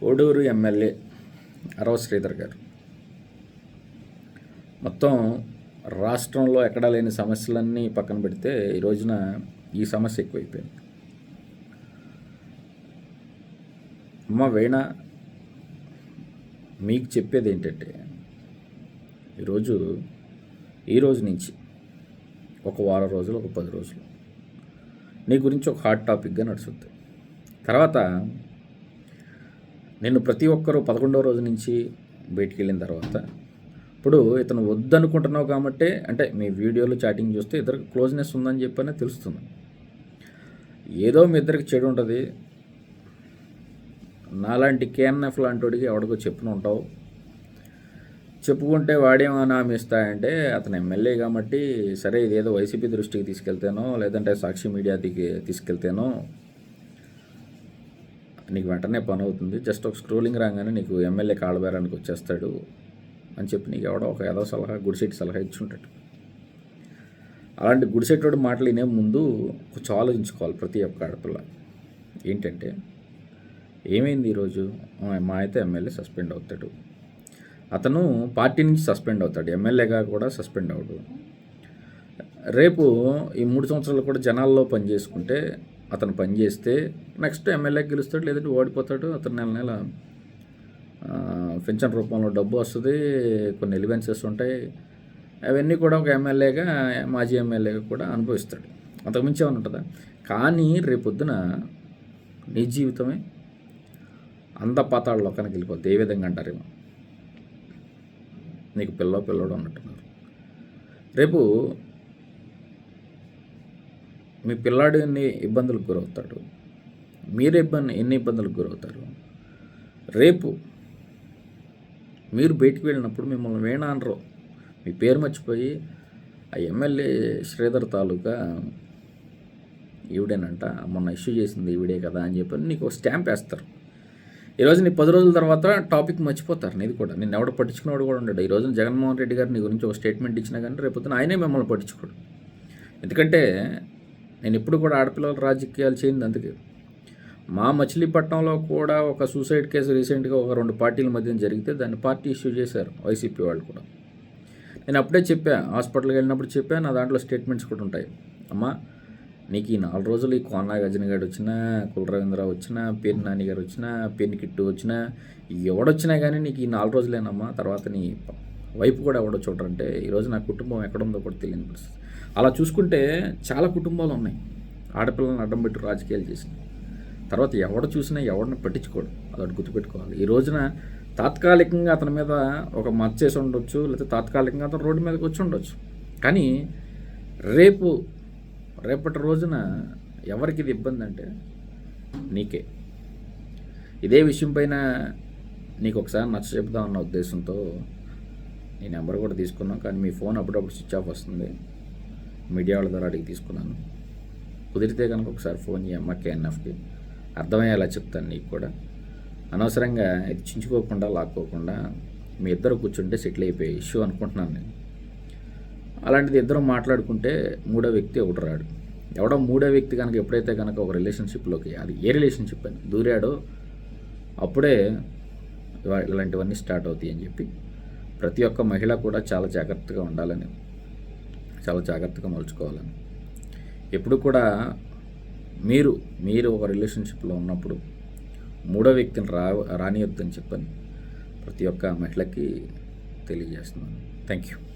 Koduru MLA అరవ శ్రీధర్ గారు. మొత్తం రాష్ట్రంలో ఎక్కడా లేని సమస్యలన్నీ పక్కన పెడితే ఈ రోజున ఈ సమస్య ఎక్కువైపోయింది. అమ్మ వేణ మీకు చెప్పేది ఏంటంటే ఈరోజు ఈ రోజు నుంచి ఒక వారం రోజులు ఒక పది రోజులు నీ గురించి ఒక హాట్ టాపిక్గా నడుస్తుంది. తర్వాత నేను ప్రతి ఒక్కరూ పదకొండవ రోజు నుంచి బయటికి వెళ్ళిన తర్వాత ఇప్పుడు ఇతను వద్దనుకుంటున్నావు కాబట్టి అంటే మీ వీడియోలు చాటింగ్ చూస్తే ఇద్దరికి క్లోజ్నెస్ ఉందని చెప్పనే తెలుస్తుంది. ఏదో మీ ఇద్దరికి చెడు ఉంటుంది. నాలాంటి కేఎన్ఎఫ్ లాంటి వాడికి ఎవడికో చెప్పును ఉంటావు. చెప్పుకుంటే వాడేమైనా ఇస్తాయంటే అతను ఎమ్మెల్యే కాబట్టి సరే ఇదేదో వైసీపీ దృష్టికి తీసుకెళ్తేనో లేదంటే సాక్షి మీడియాకి తీసుకెళ్తేనో నీకు వెంటనే పని అవుతుంది జస్ట్ ఒక స్క్రోలింగ్ రాగానే నీకు ఎమ్మెల్యే కాళ్ళబేరానికి వచ్చేస్తాడు అని చెప్పి నీకు ఎవడో ఒక ఏదో సలహా గుడిసెట్టి సలహా ఇచ్చుంటాడు. అలాంటి గుడిసెట్టోడు మాటలు వినే ముందు కొంచెం ఆలోచించుకోవాలి ప్రతి ఒక్క ఆడపిల్ల. ఏంటంటే ఏమైంది ఈరోజు? మా అయితే ఎమ్మెల్యే సస్పెండ్ అవుతాడు. అతను పార్టీ నుంచి సస్పెండ్ అవుతాడు. ఎమ్మెల్యేగా కూడా సస్పెండ్ అవడు రేపు ఈ మూడు సంవత్సరాలు కూడా జనాల్లో పని చేసుకుంటే అతను పని చేస్తే నెక్స్ట్ ఎమ్మెల్యే గెలుస్తాడు లేదంటే ఓడిపోతాడు. అతను నెల నెల పెన్షన్ రూపంలో డబ్బు వస్తుంది కొన్ని ఎలివెన్సెస్ ఉంటాయి. అవన్నీ కూడా ఒక ఎమ్మెల్యేగా మాజీ ఎమ్మెల్యేగా కూడా అనుభవిస్తాడు. అంతకుమించి ఏమైనా ఉంటుందా? కానీ రేపొద్దున నీ జీవితమే అంద పాతాళ లోకానికి వెళ్ళిపోద్ది. ఏ విధంగా అంటారేమో? నీకు పిల్ల పిల్లడు అన్నట్టున్నారు. రేపు మీ పిల్లాడు ఎన్ని ఇబ్బందులకు గురవుతాడు? మీరు ఇబ్బంది ఎన్ని ఇబ్బందులకు గురవుతారు? రేపు మీరు బయటికి వెళ్ళినప్పుడు మిమ్మల్ని వేణా అనరు మీ పేరు మర్చిపోయి ఆ ఎమ్మెల్యే శ్రీధర్ తాలూకా ఈవిడేనంట మొన్న ఇష్యూ చేసింది ఈవిడే కదా అని చెప్పి నీకు ఒక స్టాంప్ వేస్తారు. ఈరోజు నీ పది రోజుల తర్వాత టాపిక్ మర్చిపోతారు నీది కూడా. నేను ఎవడ పట్టించుకున్నవాడు కూడా ఉండడు. ఈ రోజున జగన్మోహన్ రెడ్డి గారు నీ గురించి ఒక స్టేట్మెంట్ ఇచ్చినా కానీ రేపొద్దున ఆయనే మిమ్మల్ని పట్టించుకోడు. ఎందుకంటే నేను ఎప్పుడు కూడా ఆడపిల్లల రాజకీయాలు చేయింది అందుకే. మా మచిలీపట్నంలో కూడా ఒక సూసైడ్ కేసు రీసెంట్గా ఒక రెండు పార్టీల మధ్య జరిగితే దాన్ని పార్టీ ఇష్యూ చేశారు వైసీపీ వాళ్ళు కూడా. నేను అప్పుడే చెప్పాను హాస్పిటల్కి వెళ్ళినప్పుడు చెప్పాను నా దాంట్లో స్టేట్మెంట్స్ కూడా ఉంటాయి. అమ్మా నీకు ఈ నాలుగు రోజులు ఈ కోనా గజని గారు వచ్చినా కుల వచ్చినా పేరు నాని గారు వచ్చినా పేరుని కిట్టు వచ్చినా ఎవడొచ్చినా కానీ నీకు ఈ నాలుగు రోజులేనమ్మా తర్వాత నీ వైపు కూడా ఎవడో చూడరంటే ఈరోజు నా కుటుంబం ఎక్కడుందో కూడా తెలియని పరిస్థితి. అలా చూసుకుంటే చాలా కుటుంబాలు ఉన్నాయి. ఆడపిల్లలను అడ్డం పెట్టి రాజకీయాలు చేసిన. తర్వాత ఎవడ చూసినా ఎవరిని పట్టించుకోడు. అదొకటి గుర్తుపెట్టుకోవాలి. ఈ రోజున తాత్కాలికంగా అతని మీద ఒక మచ్చేసి ఉండొచ్చు లేకపోతే తాత్కాలికంగా అతను రోడ్డు మీదకి వచ్చి ఉండొచ్చు. కానీ రేపు రేపటి రోజున ఎవరికి ఇది ఇబ్బంది అంటే నీకే. ఇదే విషయం పైన నీకు ఒకసారి నచ్చ చెప్దామన్న ఉద్దేశంతో నీ నెంబర్ కూడా తీసుకున్నాను కానీ మీ ఫోన్ అప్పుడప్పుడు స్విచ్ ఆఫ్ వస్తుంది. మీడియా వాళ్ళ ద్వారా అడిగి తీసుకున్నాను. కుదిరితే కనుక ఒకసారి ఫోన్ చేయమ్మ కేఎన్ఎఫ్కి అర్థమయ్యేలా చెప్తాను నీకు కూడా. అనవసరంగా ఇది చించుకోకుండా లాక్కోకుండా మీ ఇద్దరు కూర్చుంటే సెటిల్ అయిపోయే ఇష్యూ అనుకుంటున్నాను నేను. అలాంటిది ఇద్దరు మాట్లాడుకుంటే మూడో వ్యక్తి ఒకటి రాడు. ఎవడో మూడో వ్యక్తి కనుక ఎప్పుడైతే కనుక ఒక రిలేషన్షిప్లోకి అది ఏ రిలేషన్షిప్ అని దూరాడో అప్పుడే ఇలాంటివన్నీ స్టార్ట్ అవుతాయి అని చెప్పి ప్రతి ఒక్క మహిళ కూడా చాలా జాగ్రత్తగా ఉండాలని చాలా జాగ్రత్తగా మలుచుకోవాలని. ఎప్పుడు కూడా మీరు మీరు ఒక రిలేషన్షిప్లో ఉన్నప్పుడు మూడో వ్యక్తిని రా రానియొద్దని చెప్పని ప్రతి ఒక్క మహిళకి తెలియజేస్తున్నాను. Thank you